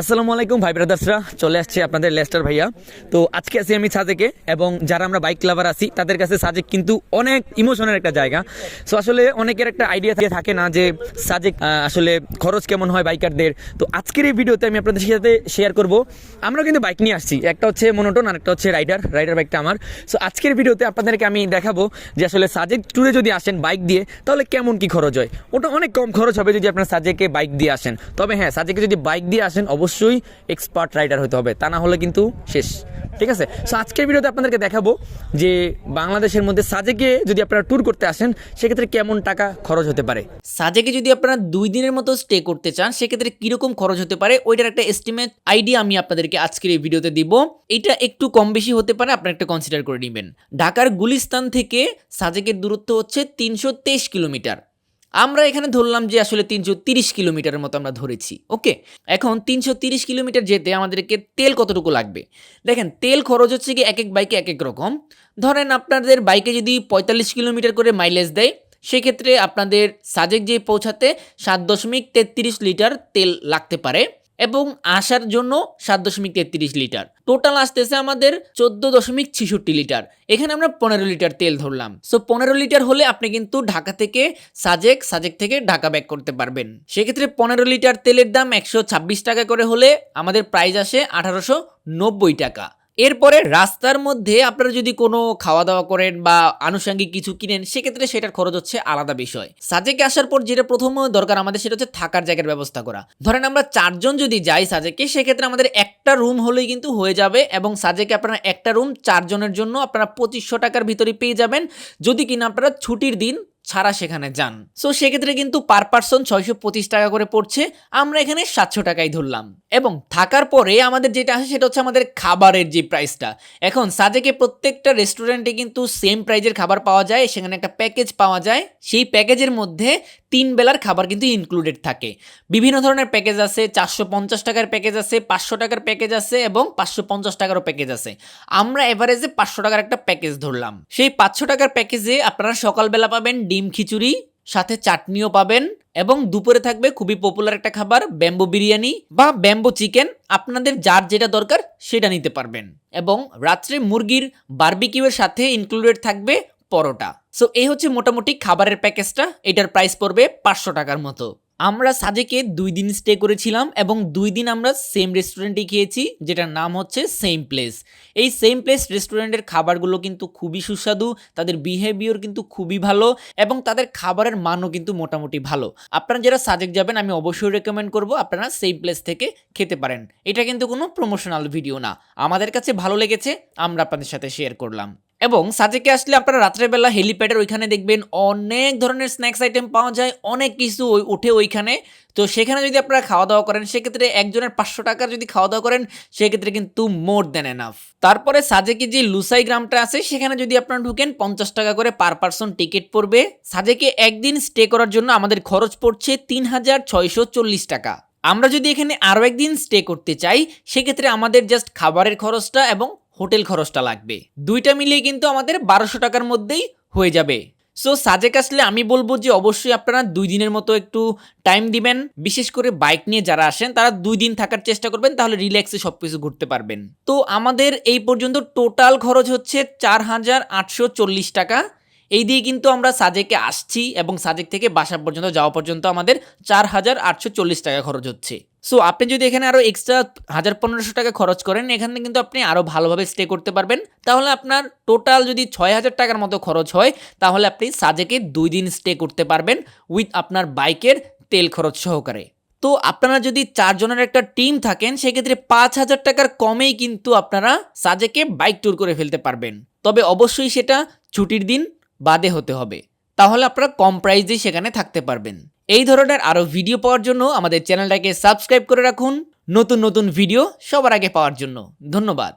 আসসালামু আলাইকুম, ভাই ব্রাদার্সরা চলে আসছে আপনাদের লেস্টার ভাইয়া। তো আজকে আছি আমি সাজেকে এবং যারা আমরা বাইক লাভার আছি, তাদের কাছে সাজেক কিন্তু অনেক ইমোশনের একটা জায়গা। সো আসলে অনেকের একটা আইডিয়া থেকে, থাকে না যে সাজেক আসলে খরচ কেমন হয় বাইকারদের তো আজকের এই ভিডিওতে আমি আপনাদের সাথে শেয়ার করব। আমরা কিন্তু বাইক নিয়ে আসছি। একটা হচ্ছে মনোটন আর একটা হচ্ছে রাইডার রাইডার বাইকটা আমার। সো আজকের ভিডিওতে আপনাদেরকে আমি দেখাবো যে আসলে সাজেক ট্যুরে যদি আসেন বাইক দিয়ে, তাহলে কেমন কি খরচ হয়? ওটা অনেক কম খরচ হবে যদি আপনার সাজেকে বাইক দিয়ে আসেন। তবে হ্যাঁ সাজেকে যদি বাইক দিয়ে আসেন, অবশ্যই এক্সপার্ট রাইডার হতে হবে, তা না হলে কিন্তু শেষ। ঠিক আছে? সো আজকের ভিডিওতে আপনাদেরকে দেখাবো যে বাংলাদেশের মধ্যে সাজেকে যদি আপনারা ট্যুর করতে আসেন, সেক্ষেত্রে কেমন টাকা খরচ হতে পারে? সাজেকে যদি আপনারা দুই দিনের মতো স্টে করতে চান, সেক্ষেত্রে কীরকম খরচ হতে পারে, ওইটার একটা এস্টিমেট আইডিয়া আমি আপনাদেরকে আজকের এই ভিডিওতে দিব। এটা একটু কম বেশি হতে পারে, আপনারা একটা কনসিডার করে নেবেন। ঢাকার গুলিস্তান থেকে সাজেকের দূরত্ব হচ্ছে তিনশো তেইশ কিলোমিটার। আমরা এখানে ধরলাম যে আসলে তিনশো তিরিশ কিলোমিটারের মতো আমরা ধরেছি, ওকে? এখন তিনশো তিরিশ কিলোমিটার যেতে আমাদেরকে তেল কতটুকু লাগবে? দেখেন, তেল খরচ হচ্ছে কি এক এক বাইকে এক এক রকম। ধরেন আপনাদের বাইকে যদি পঁয়তাল্লিশ কিলোমিটার করে মাইলেজ দেয়, সেক্ষেত্রে আপনাদের সাজেক যে পৌঁছাতে সাত দশমিক তেত্রিশ লিটার তেল লাগতে পারে। এবং আসার জন্য সাত দশমিক তেত্রিশ লিটার। টোটাল আসতেছে আমাদের চোদ্দ দশমিক ছিষট্টি লিটার। এখানে আমরা পনেরো লিটার তেল ধরলাম। সো পনেরো লিটার হলে আপনি কিন্তু ঢাকা থেকে সাজেক সাজেক থেকে ঢাকা ব্যাক করতে পারবেন। সেক্ষেত্রে পনেরো লিটার তেলের দাম একশো ছাব্বিশ টাকা করে হলে আমাদের প্রাইস আসে আঠারোশো নব্বই টাকা। এরপরে রাস্তার মধ্যে আপনারা যদি কোনো খাওয়া দাওয়া করেন বা আনুষঙ্গিক কিছু কিনেন, সেক্ষেত্রে সেটার খরচ হচ্ছে আলাদা বিষয়। সাজেকে আসার পর যেটা প্রথম দরকার আমাদের, সেটা হচ্ছে থাকার জায়গার ব্যবস্থা করা। ধরেন আমরা চারজন যদি যাই সাজেকে, সেক্ষেত্রে আমাদের একটা রুম হলেই কিন্তু হয়ে যাবে এবং সাজেকে আপনারা একটা রুম চারজনের জন্য আপনারা পঁচিশশো টাকার ভিতরে পেয়ে যাবেন। যদি কিনা আপনারা ছুটির দিন ছাড়া সেখানে যান। সো সেক্ষেত্রে কিন্তু পার পার্সন ছয়শো পঁচিশ টাকা করে পড়ছে। আমরা এখানে সাতশো টাকাই ধরলাম। এবং থাকার পরে আমাদের যেটা আসে সেটা হচ্ছে আমাদের খাবারের যে প্রাইসটা এখন সাজেকে প্রত্যেকটা রেস্টুরেন্টে কিন্তু সেম প্রাইজের খাবার পাওয়া যায়, সেখানে একটা প্যাকেজ পাওয়া যায়। সেই প্যাকেজের মধ্যে তিন বেলার খাবার কিন্তু ইনক্লুডেড থাকে। বিভিন্ন ধরনের প্যাকেজ আছে, চারশো পঞ্চাশ টাকার প্যাকেজ আছে, পাঁচশো টাকার প্যাকেজ আছে এবং পাঁচশো পঞ্চাশ টাকারও প্যাকেজ আছে। আমরা এভারেজে পাঁচশো টাকার একটা প্যাকেজ ধরলাম। সেই পাঁচশো টাকার প্যাকেজে আপনারা সকালবেলা পাবেন ডিম খিচুড়ি সাথে চাটনিও পাবেন এবং দুপুরে থাকবে খুবই পপুলার একটা খাবার ব্যাম্বো বিরিয়ানি বা ব্যাম্বো চিকেন আপনাদের যার যেটা দরকার সেটা নিতে পারবেন। এবং রাত্রে মুরগির বার্বিকিউয়ের সাথে ইনক্লুডেড থাকবে পরোটা। সো এই হচ্ছে মোটামুটি খাবারের প্যাকেজটা। এটার প্রাইস পড়বে পাঁচশো টাকার মতো। আমরা সাজেকে দুই দিন স্টে করেছিলাম এবং দুই দিন আমরা সেম রেস্টুরেন্টে খেয়েছি, যেটার নাম হচ্ছে সেম প্লেস এই সেম প্লেস রেস্টুরেন্টের খাবারগুলো কিন্তু খুবই সুস্বাদু, তাদের বিহেভিয়ার কিন্তু খুবই ভালো এবং তাদের খাবারের মানও কিন্তু মোটামুটি ভালো। আপনারা যারা সাজেক যাবেন, আমি অবশ্যই রেকমেন্ড করব আপনারা সেম প্লেস থেকে খেতে পারেন। এটা কিন্তু কোনো প্রমোশনাল ভিডিও না। আমাদের কাছে ভালো লেগেছে, আমরা আপনাদের সাথে শেয়ার করলাম। এবং সাজেকে আসলে আপনারা রাত্রেবেলা হেলিপ্যাডের ওইখানে দেখবেন অনেক ধরনের স্ন্যাক্স আইটেম পাওয়া যায়, অনেক কিছু ওই উঠে ওইখানে। তো সেখানে যদি আপনারা খাওয়া দাওয়া করেন, সেক্ষেত্রে একজনের পাঁচশো টাকার যদি খাওয়া দাওয়া করেন, সেক্ষেত্রে কিন্তু মোর দেন এনাফ তারপরে সাজেকে যে লুসাই গ্রামটা আছে, সেখানে যদি আপনারা ঢুকেন, পঞ্চাশ টাকা করে পার পার্সন টিকিট পড়বে। সাজেকে একদিন স্টে করার জন্য আমাদের খরচ পড়ছে তিন হাজার ছয়শো চল্লিশ টাকা। আমরা যদি এখানে আরও একদিন স্টে করতে চাই, সেক্ষেত্রে আমাদের জাস্ট খাবারের খরচটা এবং হোটেল খরচটা লাগবে। দুইটা মিলিয়ে কিন্তু আমাদের বারোশো টাকার মধ্যেই হয়ে যাবে। সো সাজেক আসলে আমি বলব যে অবশ্যই আপনারা দুই দিনের মতো একটু টাইম দিবেন। বিশেষ করে বাইক নিয়ে যারা আসেন, তারা দুই দিন থাকার চেষ্টা করবেন, তাহলে রিল্যাক্সে সব কিছু ঘুরতে পারবেন। তো আমাদের এই পর্যন্ত টোটাল খরচ হচ্ছে চার হাজার আটশো চল্লিশ টাকা। এই দিয়ে কিন্তু আমরা সাজেকে আসছি এবং সাজেক থেকে বাসা পর্যন্ত যাওয়া পর্যন্ত আমাদের চার হাজার আটশো চল্লিশ টাকা খরচ হচ্ছে। সো আপনি যদি এখানে আরও এক্সট্রা হাজার পনেরোশো টাকা খরচ করেন, এখানে কিন্তু আপনি আরও ভালোভাবে স্টে করতে পারবেন। তাহলে আপনার টোটাল যদি ছয় হাজার টাকার মতো খরচ হয়, তাহলে আপনি সাজেকে দুই দিন স্টে করতে পারবেন উইথ আপনার বাইকের তেল খরচ সহকারে। তো আপনারা যদি চারজনের একটা টিম থাকেন, সেক্ষেত্রে পাঁচ হাজার টাকার কমেই কিন্তু আপনারা সাজেকে বাইক ট্যুর করে ফেলতে পারবেন। তবে অবশ্যই সেটা ছুটির দিন বাদে হতে হবে। তাহলে আপনারা কম প্রাইসেই সেখানে থাকতে পারবেন। এই ধরনের আরও ভিডিও পাওয়ার জন্য আমাদের চ্যানেলটাকে সাবস্ক্রাইব করে রাখুন। নতুন নতুন ভিডিও সবার আগে পাওয়ার জন্য। ধন্যবাদ।